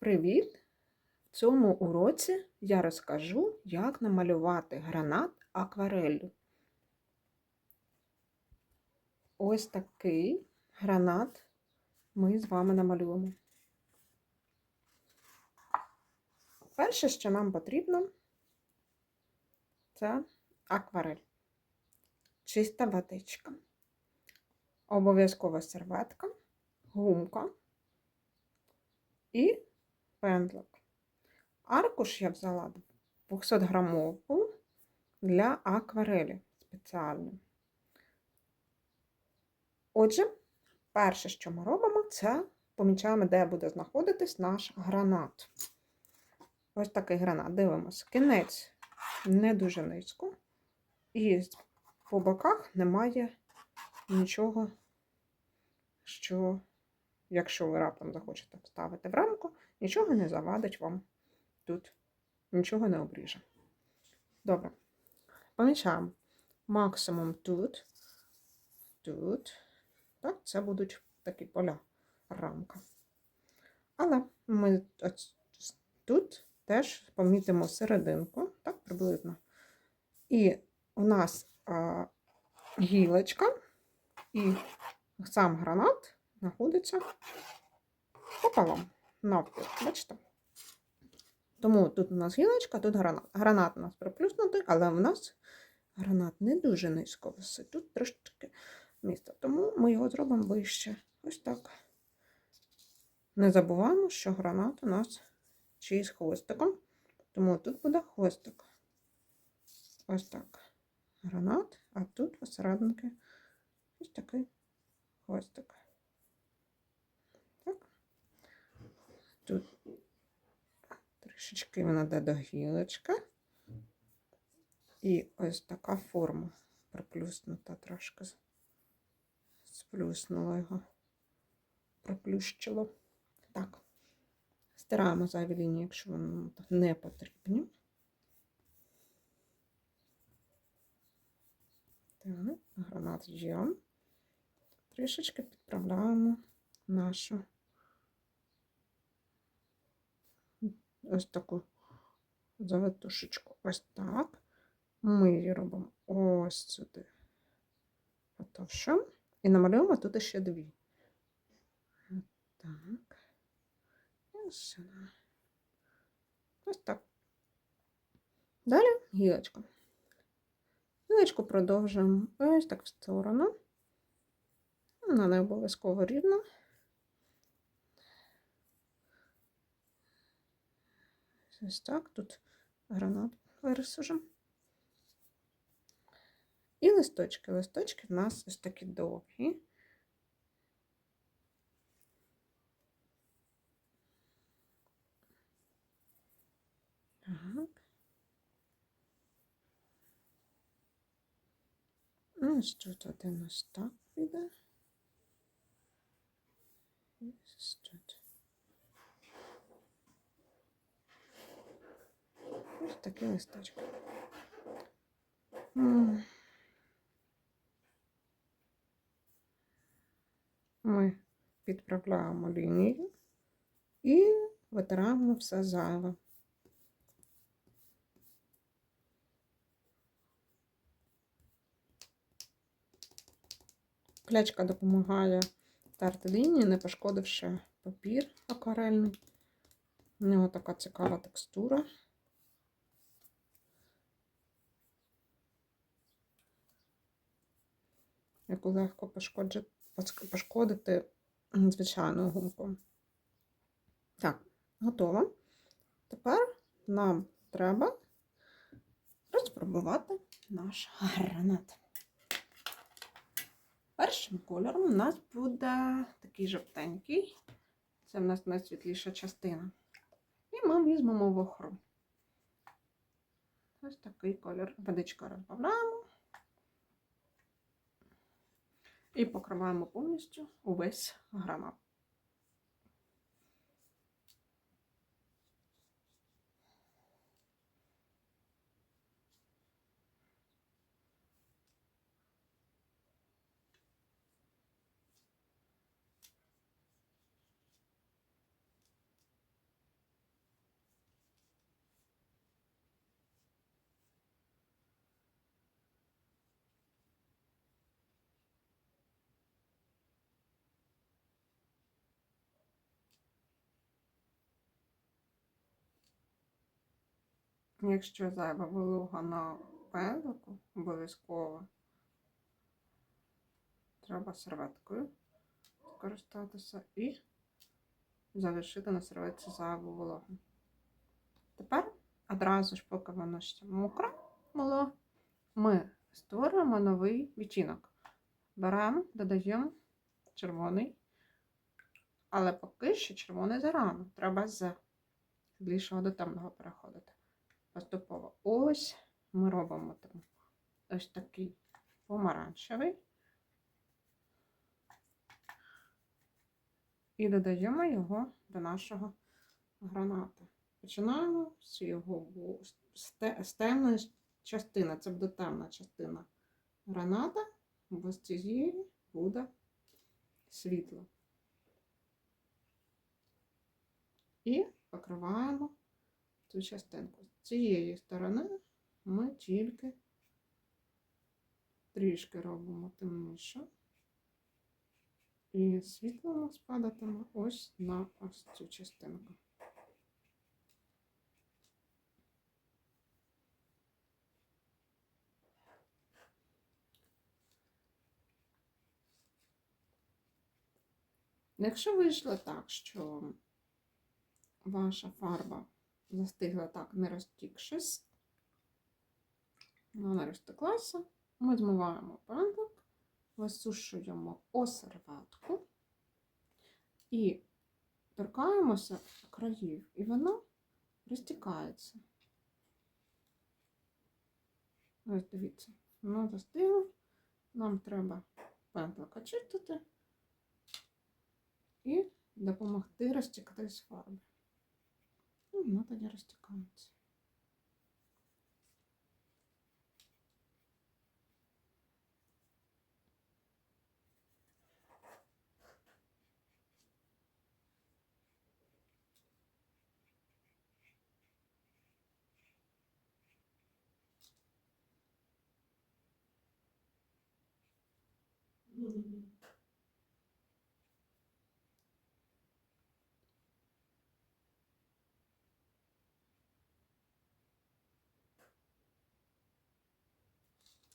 Привіт! В цьому уроці я розкажу, як намалювати гранат аквареллю. Ось такий гранат ми з вами намалюємо. Перше, що нам потрібно, це акварель. Чиста водичка. Обов'язкова серветка, гумка і пензлик. Аркуш я взяла 200 грамовку для акварелі спеціально. Отже, перше, що ми робимо, це помічаємо, де буде знаходитись наш гранат. Ось такий гранат. Дивимося. Кінець не дуже низько. І по боках немає нічого, що якщо ви раптом захочете вставити в рамку, нічого не завадить вам тут, нічого не обріже. Добре. Помічаємо максимум тут, тут. Так, це будуть такі поля рамка. Але ми тут теж помітимо серединку, так, приблизно. І у нас а, гілочка і сам гранат знаходиться пополам навпіл. Бачите? Тому тут у нас гілочка, тут гранат. Гранат у нас приплюснутий, але в нас гранат не дуже низько висить. Тут трошки місця. Тому ми його зробимо вище. Ось так. Не забуваємо, що гранат у нас чи з хвостиком. Тому тут буде хвостик. Ось так. Гранат, а тут посерединки ось такий хвостик. Тут трішечки вона до гілочка. І ось така форма проплюснута трошки. Сплюснула його, проплющило. Так, стираємо зайві лінії, якщо вони не потрібні. Гранат є. Трішечки підправляємо нашу. Ось таку завитушечку. Ось так. Ми її робимо ось сюди. Потовшимо. І намалюємо тут ще дві. Так. І сюди. Ось так. Далі гілочка. Гілочку продовжуємо ось так в сторону. Вона не обов'язково рівна. Ось так, тут гранат вирисужимо. І листочки. Листочки в нас ось такі довгі. Так. Ось тут один ось так піде. Ось тут. Ось такі листочки. Ми підправляємо лінію і витираємо все зайве. Клячка допомагає терти лінії, не пошкодивши папір акварельний. У нього така цікава текстура. Яку легко пошкодити звичайною гумкою. Так, готово. Тепер нам треба розпробувати наш гранат. Першим кольором у нас буде такий жовтенький. Це в нас найсвітліша частина. І ми візьмемо вохру. Ось такий кольор. Водичка розбавляємо. І покриваємо повністю увесь гранат. Якщо зайва волога на пензлику, обов'язково треба серветкою скористатися і залишити на серветці зайву вологу. Тепер одразу ж, поки воно ще мокре було, ми створюємо новий відтінок. Беремо, додаємо червоний, але поки що червоний зарано. Треба з світлішого до темного переходити. Поступово ось ми робимо там ось такий помаранчевий. І додаємо його до нашого граната. Починаємо з його з темної частини. Це буде темна частина граната, бо з цієї буде світло. І покриваємо цю частинку. Цієї сторони ми тільки трішки робимо темніше. І світло у нас падатиме ось на ось цю частинку. Якщо вийшло так, що ваша фарба застигла так, не розтікшись, вона розтеклася, ми змиваємо пензлик, висушуємо о серветку і торкаємося країв, і воно розтікається. Ось дивіться, воно застигло, нам треба пензлик очистити і допомогти розтіктись фарбі. І воно тоді розтікається.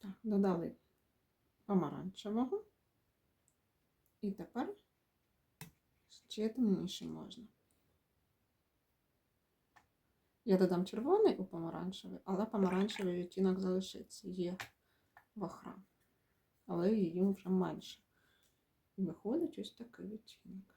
Так, додали помаранчевого. І тепер ще темніше можна. Я додам червоний у помаранчевий, але помаранчевий відтінок залишиться. Є вахра. Але її вже менше. І виходить ось такий відтінок.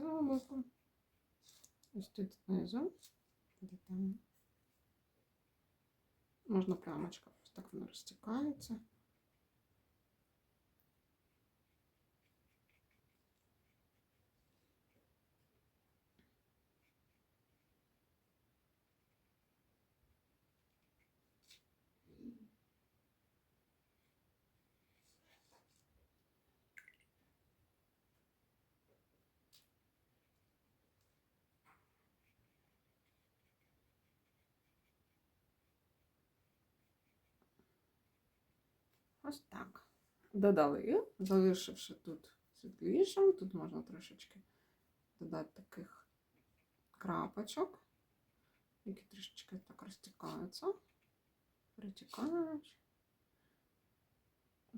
Боку. Ось тут знизу. де там Можна прямочка, ось так воно розтікається. Ось так. Додали, залишивши тут світлішим, тут можна трошечки додати таких крапочок, які трішечки так розтікаються, перетікають.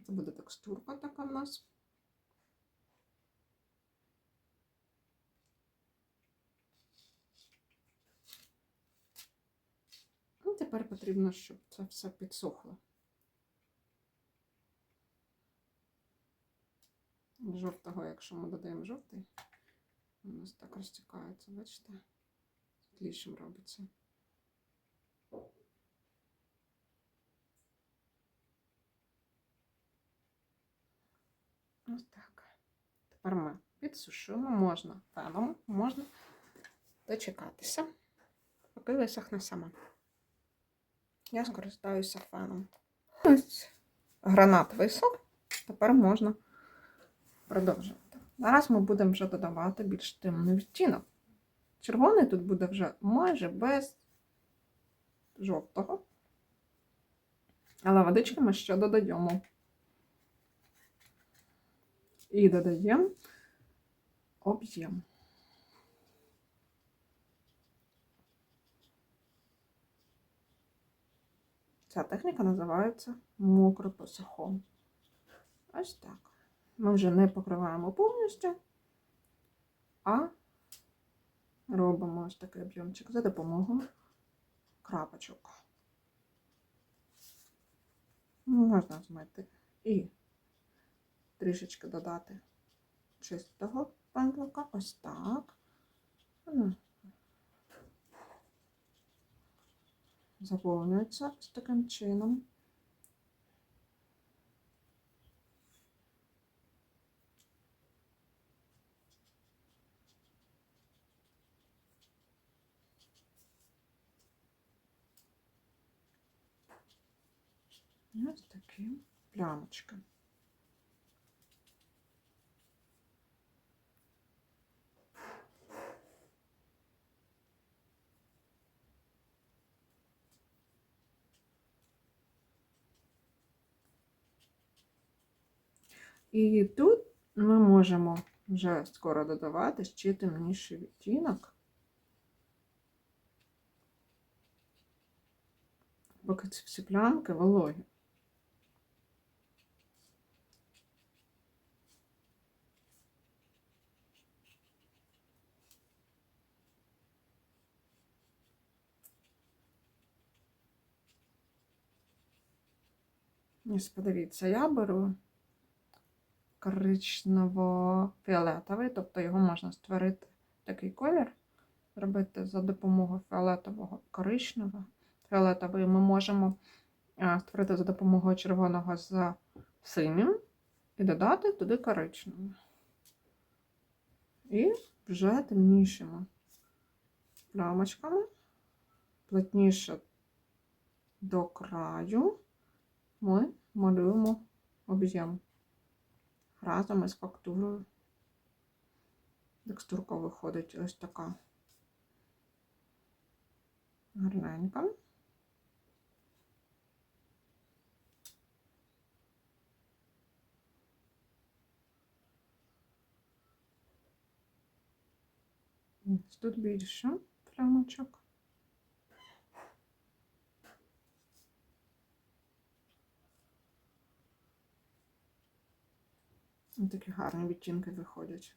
Це буде текстурка така в нас. І тепер потрібно, щоб це все підсохло. Жовтого, якщо ми додаємо жовтий, у нас так розтікається, бачите? Світлішим робиться. Ось так. Тепер ми підсушуємо, можна феном, можна дочекатися, поки висохне сама. Я скористаюся феном. Ось гранат висох, тепер можна продовжувати. Зараз ми будемо вже додавати більш темний відтінок. Червоний тут буде вже майже без жовтого. Але водички ми ще додаємо. І додаємо об'єм. Ця техніка називається мокро по. Ось так. Ми вже не покриваємо повністю, а робимо ось такий об'ємчик за допомогою крапочок. Можна змити і трішечки додати чистого пензлика. Ось так. Ну, Заповнюється з таким чином. Ось такі плямочки. І тут ми можемо вже скоро додавати ще темніший відтінок. Поки ці всі плямки вологі. Ось подивіться, я беру коричнево-фіолетовий, тобто його можна створити такий колір, зробити за допомогою фіолетового коричневого. Фіолетовий ми можемо створити за допомогою червоного з синім і додати туди коричневий. І вже темнішими плямочками, плотніше до краю ми малюємо об'єм разом із фактурою. Текстурка виходить ось така гарненька. Тут більше плямочок. Такі гарні відтінки виходять.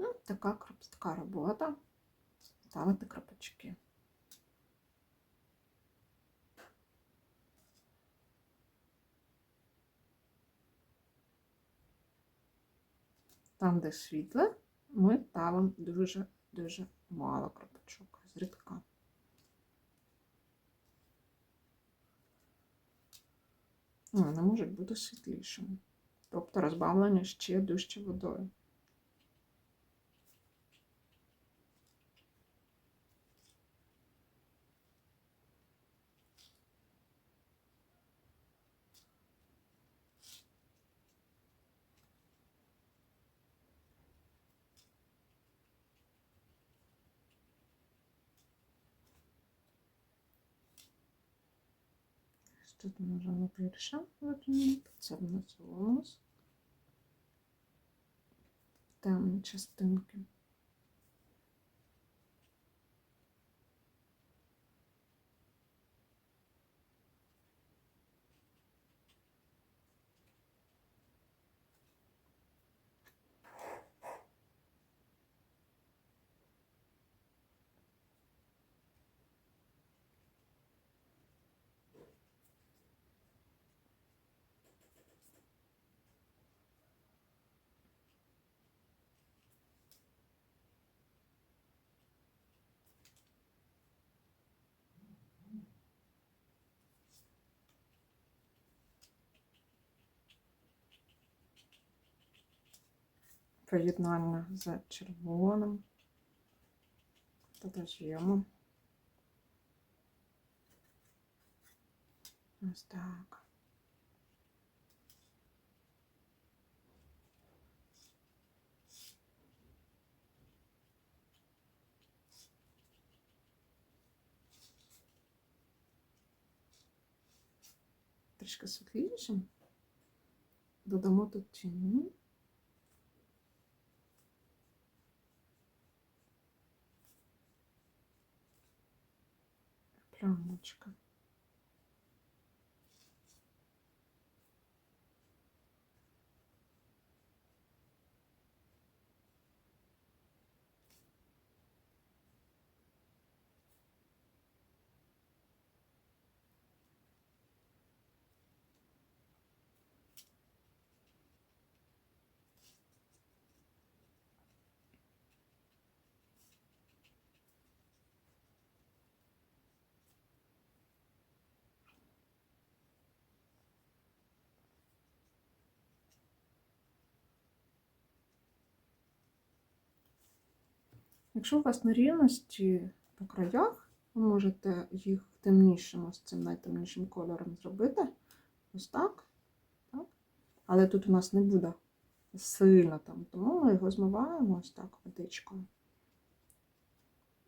Ну, така кропістка робота. Ставити крапочки. Там, де світле, ми ставимо дуже-дуже мало крапочок, зрідка. Вони можуть бути світлішими. Тобто розбавлення ще дужче водою. Тут можемо перша витягнути. Це в нас волос. Частинки. Поєднання з червоним. Додаємо. Ось так. Трішки світлішим. Додамо тут тіні. Плямочка. Якщо у вас нерівності по краях, ви можете їх темнішим, з цим найтемнішим кольором зробити. Ось так. так. Але тут у нас не буде сильно там, тому ми його змиваємо ось так водичкою.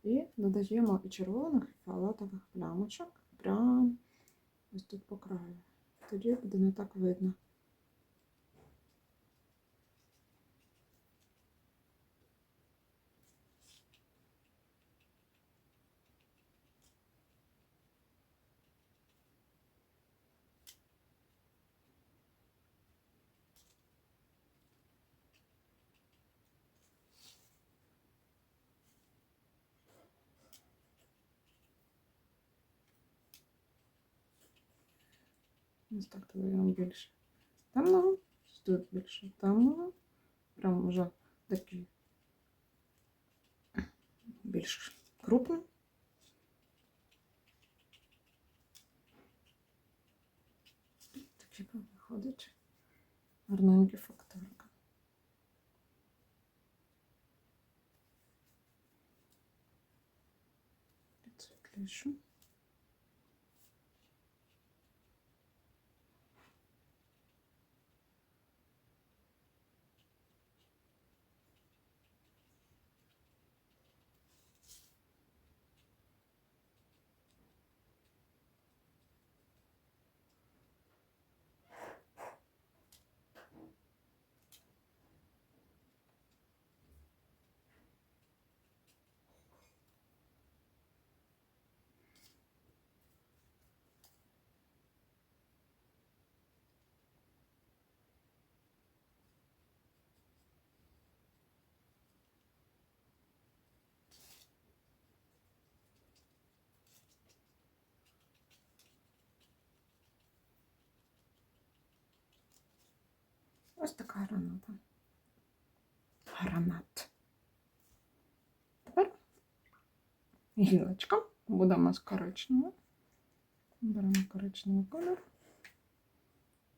І додаємо і червоних, і фіолетових плямочок прямо ось тут по краю. Тоді буде не так видно. Ось так додаємо більше темного, тут більше темного. Прям вже такий більш крупний. Такі виходить гарненькі факторка. Підсвітлішу. Ось така граната. Гранат. Тепер гілочка. Будемо з коричневою. Беремо коричневий кольор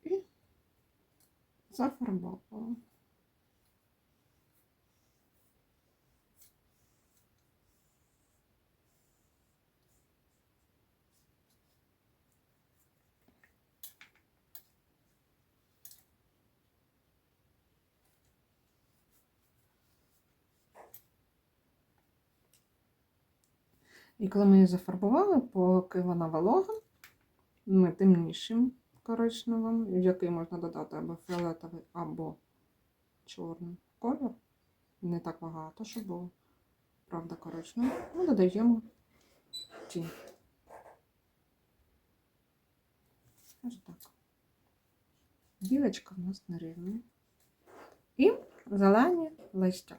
і зафарбовуємо. І коли ми її зафарбували, поки вона волога, ми темнішим коричневим, в який можна додати або фіолетовий, або чорний кольор. Не так багато, щоб було, правда, коричневий. Ми додаємо тінь. Ось так. Ділечка в нас нерівна. І зелені листя.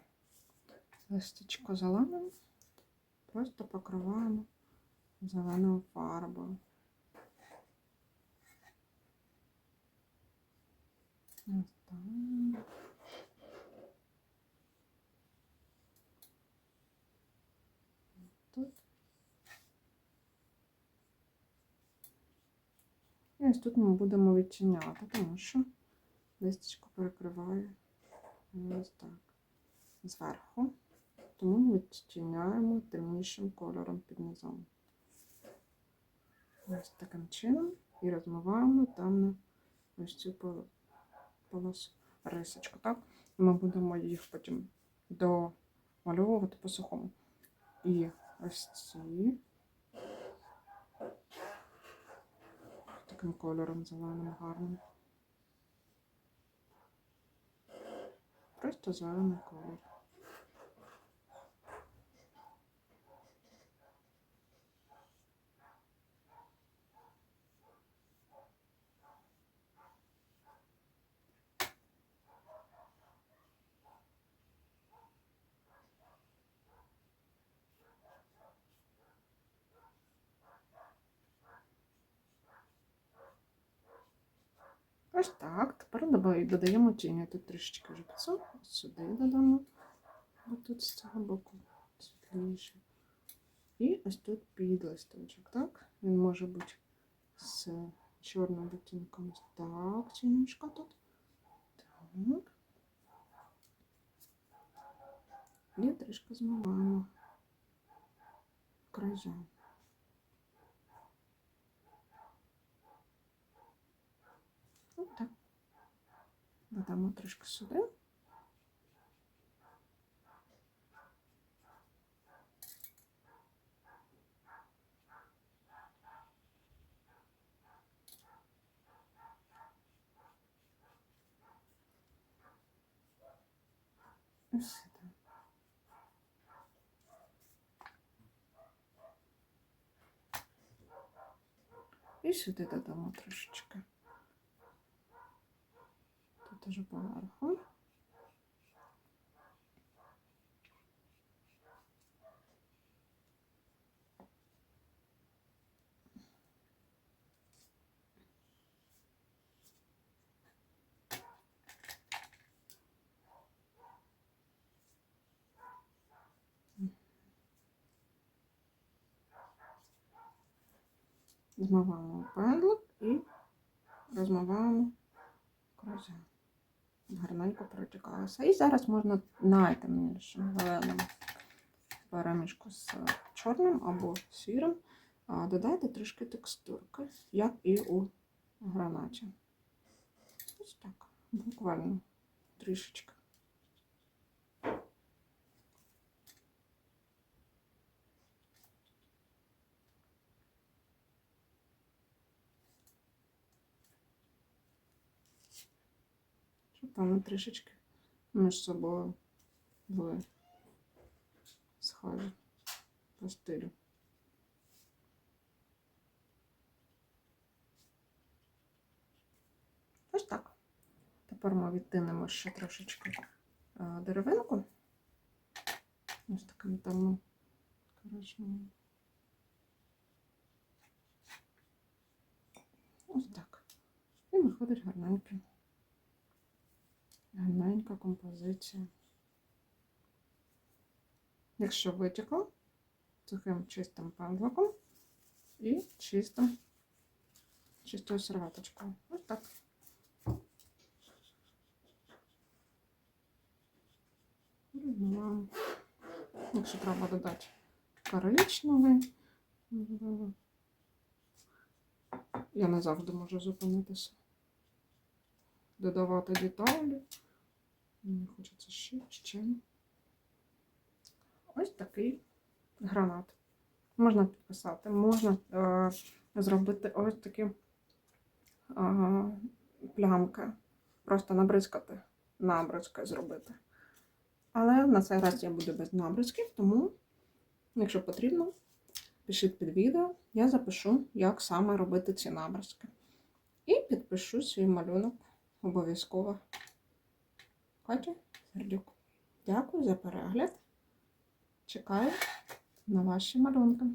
Листячко зелене. Просто покриваємо зеленою фарбою. Ось. Тут. І ось тут ми будемо відчиняти, тому що листочко перекриває ось так. зверху, тому ми відтіняємо темнішим кольором під низом. Ось таким чином і розмиваємо там на ось цю полосу рисочку. Так? Ми будемо їх потім домальовувати по сухому. І ось ці таким кольором зеленим гарним. Просто зелений колір. Ось так. Тепер додаємо тіні. Тут трішечки вже. Ось сюди додамо. Бо тут з цього боку світліше. І ось тут під листочок, так? Він може бути з чорним відтінком. Так, тінюшка тут. Так. І трішки змиваємо края. Ось так. Додамо трішки сюди. Ось сюди. І сюди додамо трошечки. Тут поверху. Змиваємо пендлик і розмиваємо крозя. Гарненько протікалося. І зараз можна найтемнішим зеленим перемішку з чорним або сірим. Додати трішки текстурки, як і у гранаті. Ось так, буквально трішечки. Вони трішечки між собою були схожі по стилю. Ось так. Тепер ми відтинемо ще трошечки е, деревинку. Ось таким темним коричневим. Ось так. І виходить гарненький. Гарненька композиція. Якщо витекло, сухим чистим пензликом і чистим, чистою серветочкою. Ось так. Якщо треба додати коричневий. Я не завжди можу зупинитися. Додавати деталі. Мені хочеться ще, ще. Ось такий гранат. Можна підписати, можна е, зробити ось такі е, плямки. Просто набризкати, набризки зробити. Але на цей раз я буду без набризків, тому, якщо потрібно, пишіть під відео, я запишу, як саме робити ці набризки. І підпишу свій малюнок обов'язково. Катя Сердюк. Дякую за перегляд. Чекаю на ваші малюнки.